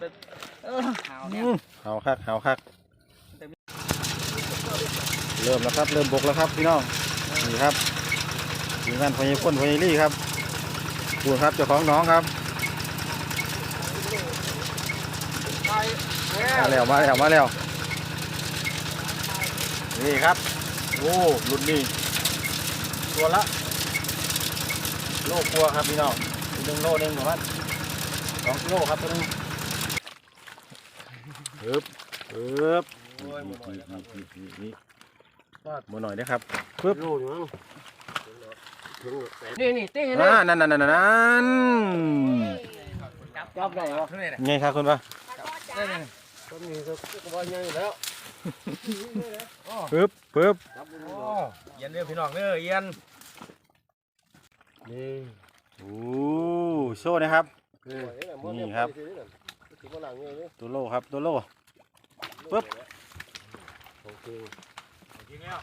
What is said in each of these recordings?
เหาวเนี่ยอืมเฮาคักเฮาคักเริ่มแล้วครับ เริ่มบกแล้วครับพี่น้องนี่ครับทีมงานพญพ่นพญรี่ครับดูครับเจ้าของน้องครับมาแล้วมาแล้วมาแล้วนี่ครับโอ้รุ่นนี้ตัวละโลกลัวครับพี่น้องหนึ่งโลหนึ่งประมาณสองกิโลครับตัวนึง เอิบเอิบนี่นี่นี่นี่มาหน่อยนะครับปึ๊บนี่นี่เต้อ่านั่นนั่นนั่นนั่นจับได้ปะไงครับคุณปะก็มีก็ว่าใหญ่แล้วปึ๊บปึ๊บเย็นเด้อพี่น้องเด้อเย็นนี่โอ้โซ่นะครับนี่ครับ ตัวโลครับตัวโล ปึ๊บ โอเคจริงแล้ว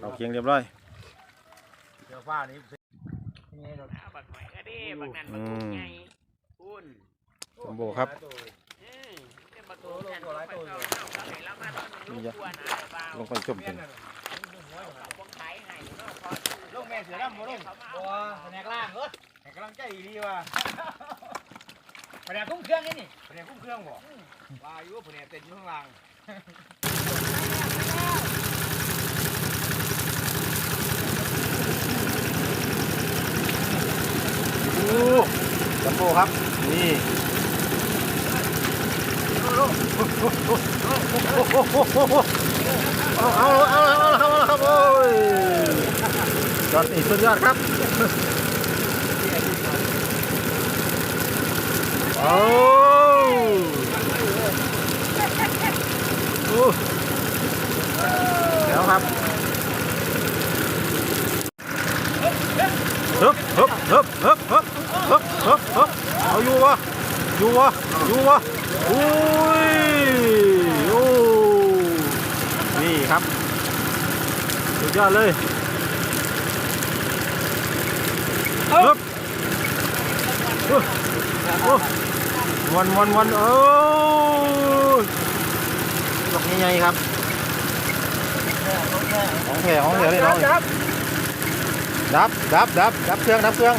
เอาเคียงเรียบร้อยเดี๋ยวฟ้านี้บักหน่อยก็ดีบักนั่นบักมใหญ่คุณสมบูรณ์ครับเออเป็นประตูกันไปเข้าเข้าเข้าไหนแล้วมาตอนลูกกลัวนะเปล่าลงไปจมกันพวกขายให้เนาะพอลูกแม่เสือดำบ่ลูกบัวแผนกล่างเออแผนกำลังใจดีว่ะ ผนกคุ้มเครื่องนี่นี่แผนกคุ้มเครื่องบ่ว่าอยู่แผนกเต้นอยู่ข้างล่างโอ้จัมโบ้ครับ นี่เอาเอาเอาเอาเอาเอาครับโอ้ยยอดนี่สุดยอดครับ โอ้โอ้แล้วครับฮึบฮึบฮึบฮึบฮึบฮึบฮึบฮึบเอาอยู่วะอยู่วะอยู่วะอุ้ยโอ้นี่ครับสุดยอดเลยฮึบโอ้โอ้ วันวันวันโอ้ยดอกใหญ่ๆครับของแข็งของแท้เลยน้องดับดับดับดับเครื่องดับเครื่อง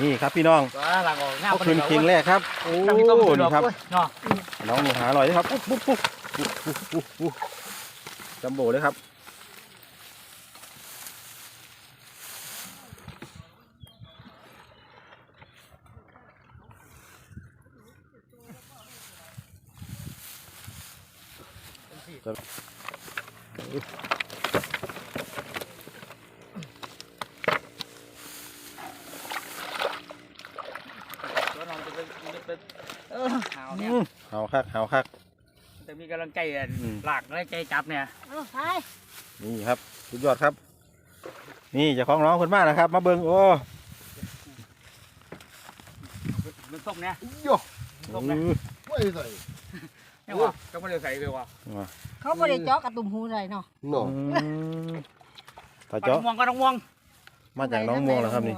นี่ครับพี่น้องตัวหลังออกหน้าก็คืนคิงแรกครับโอ้ต้องมีต้มนี่ครับเนาะน้องหนูหาอร่อยเลยครับปุ๊บปุ๊บปุ๊บปุ๊บปุ๊บปุ๊บปุ๊บจัมโบ้เลยครับ เป็นจะเป็นเออหาวอืเนี่ยมเอาคักเอาคักจะมีกำลังใจอะอืม หลักและใจจับเนี่ยเอาไปนี่ครับสุดยอดครับ นี่เจ้าของน้องคนมากนะครับ มาเบิ้งโอ้มันส้มเนี่ยอื้อไม่ใส่เนี่ยวะก็ไม่ได้ใส่เลยว่ะเขาบ่ได้เจาะกระตุ่มหูเลยเนาะหนออืมถ้าปลาเจาะม่วงก็ต้องม่วง มาจากน้องม่วงแล้วครับนี่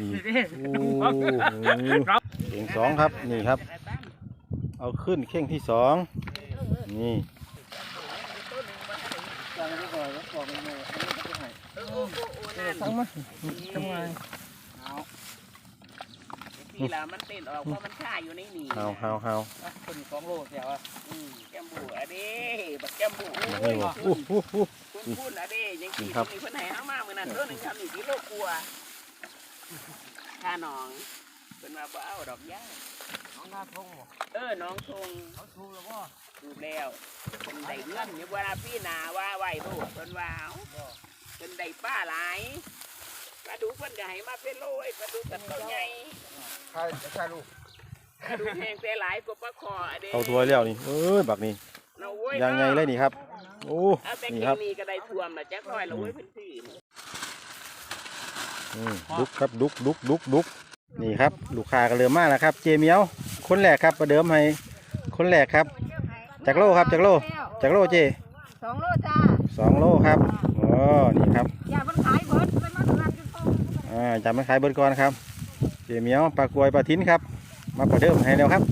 นี่นี่โอ้เข่งสองครับนี่ครับ เอาขึ้นเข่งที่สองนี่ทั้งมาทำไงเอาทีละมันเต้นออกเพราะมันฆ่าอยู่ในหนีเฮาเฮาเฮาคนสองโลเสียวอะอืมแก้มบูอะเด้บักแก้มบูมาโอ้ให้ ยหมบ่ดอู้อู้อู้คุณพูดอะเด้ยังนี่กี่ครับมีคนไหนเอามาเมื่อนั้นเด้อหนึ่งคำนี่กิโลกลัวข้าน้องเป็นมาบ่เอาดอกย่าน้องหน้าทงบ่เออน้องทงเขาชูแล้วบ่ดูแล้วเป็นได้เงินอยู่เวลาพี่นาว่าไหวลูกเป็นว่าเอาเป็นได้ป้าหลายปลาดุกเพิ่นก็ให้มาเป็นโลไอ้ปลาดุกกันตัวใหญ่ใช่ใช่ลูกปลาดุกแห้งแต่หลายกว่าปลาคออะเด้เอาถ้วยแล้วนี่เอ้ยบักนี่เอาเว้ยยังไงเลยนี่ครับ โอ้เอาแต่นี่กิครับนนี่ก็ได้ท่วมแล้วจักร้อยละเว้ยเพิ่นพี่อืมดุกครับดุกดุกดุกดุกนี่ครับ ลูกค้าก็เริ่มมาแล้วครับ เจเหมียว คนแรกครับประเดิมให้คนแรกครับ จากโลครับจากโล จากโลเจสองโลจ้าสองโลครับโอ้นี่ครับ อย่ามันขายเบิดเป็นมาตลาดจุดโตอ่าจับมาขายเบิดก่อนครับเจเหมียวปลากรวยปลาทิ้นครับ มาประเดิมให้แล้วครับ